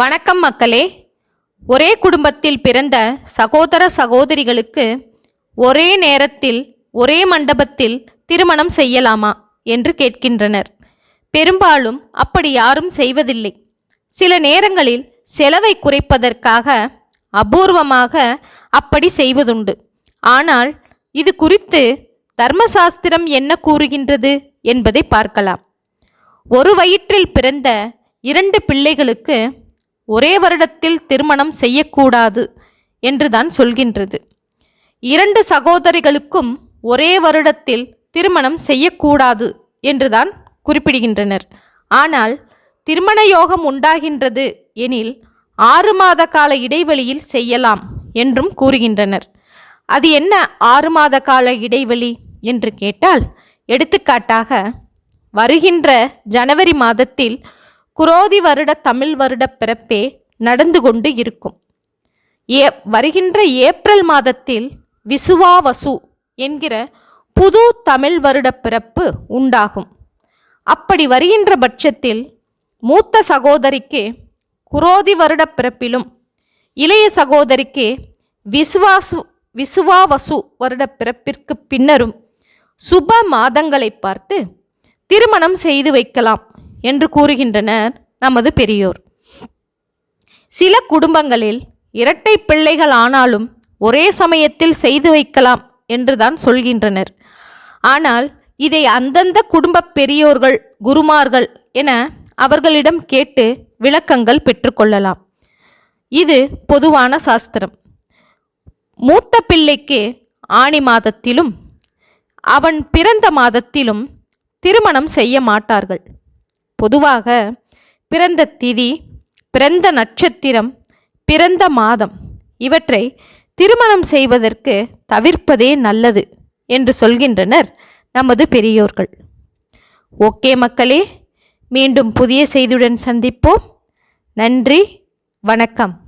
வணக்கம் மக்களே. ஒரே குடும்பத்தில் பிறந்த சகோதர சகோதரிகளுக்கு ஒரே நேரத்தில் ஒரே மண்டபத்தில் திருமணம் செய்யலாமா என்று கேட்கின்றனர். பெரும்பாலும் அப்படி யாரும் செய்வதில்லை. சில நேரங்களில் செலவை குறைப்பதற்காக அபூர்வமாக அப்படி செய்வதுண்டு. ஆனால் இது குறித்து தர்மசாஸ்திரம் என்ன கூறுகின்றது என்பதை பார்க்கலாம். ஒரு வயிற்றில் பிறந்த இரண்டு பிள்ளைகளுக்கு ஒரே வருடத்தில் திருமணம் செய்யக்கூடாது என்றுதான் சொல்கின்றது. இரண்டு சகோதரிகளுக்கும் ஒரே வருடத்தில் திருமணம் செய்யக்கூடாது என்றுதான் குறிப்பிடுகின்றனர். ஆனால் திருமண யோகம் உண்டாகின்றது எனில் ஆறு மாத கால இடைவெளியில் செய்யலாம் என்றும் கூறுகின்றனர். அது என்ன ஆறு மாத கால இடைவெளி என்று கேட்டால் எடுத்துக்காட்டாக வருகின்ற ஜனவரி மாதத்தில் குரோதி வருட தமிழ் வருட பிறப்பே நடந்து கொண்டு இருக்கும். ஏ வருகின்ற ஏப்ரல் மாதத்தில் விசுவாவசு என்கிற புது தமிழ் வருட பிறப்பு உண்டாகும். அப்படி வருகின்ற பட்சத்தில் மூத்த சகோதரிக்கு குரோதி வருட பிறப்பிலும் இளைய சகோதரிக்கு விசுவாசு விசுவாவசு வருட பிறப்பிற்கு பின்னரும் சுப மாதங்களை பார்த்து திருமணம் செய்து வைக்கலாம். என்று கூறுகின்றனர் நமது பெரியோர். சில குடும்பங்களில் இரட்டை பிள்ளைகள் ஆனாலும் ஒரே சமயத்தில் செய்து வைக்கலாம் என்றுதான் சொல்கின்றனர். ஆனால் இதை அந்தந்த குடும்ப பெரியோர்கள் குருமார்கள் என அவர்களிடம் கேட்டு விளக்கங்கள் பெற்றுக்கொள்ளலாம் இது பொதுவான சாஸ்திரம். மூத்த பிள்ளைக்கு ஆணி மாதத்திலும் அவன் பிறந்த மாதத்திலும் திருமணம் செய்ய மாட்டார்கள். பொதுவாக பிறந்த திதி பிறந்த நட்சத்திரம் பிறந்த மாதம் இவற்றை திருமணம் செய்வதற்கு தவிர்ப்பதே நல்லது என்று சொல்கின்றனர் நமது பெரியோர்கள். ஓகே மக்களே மீண்டும் புதிய செய்தியுடன் சந்திப்போம். நன்றி வணக்கம்.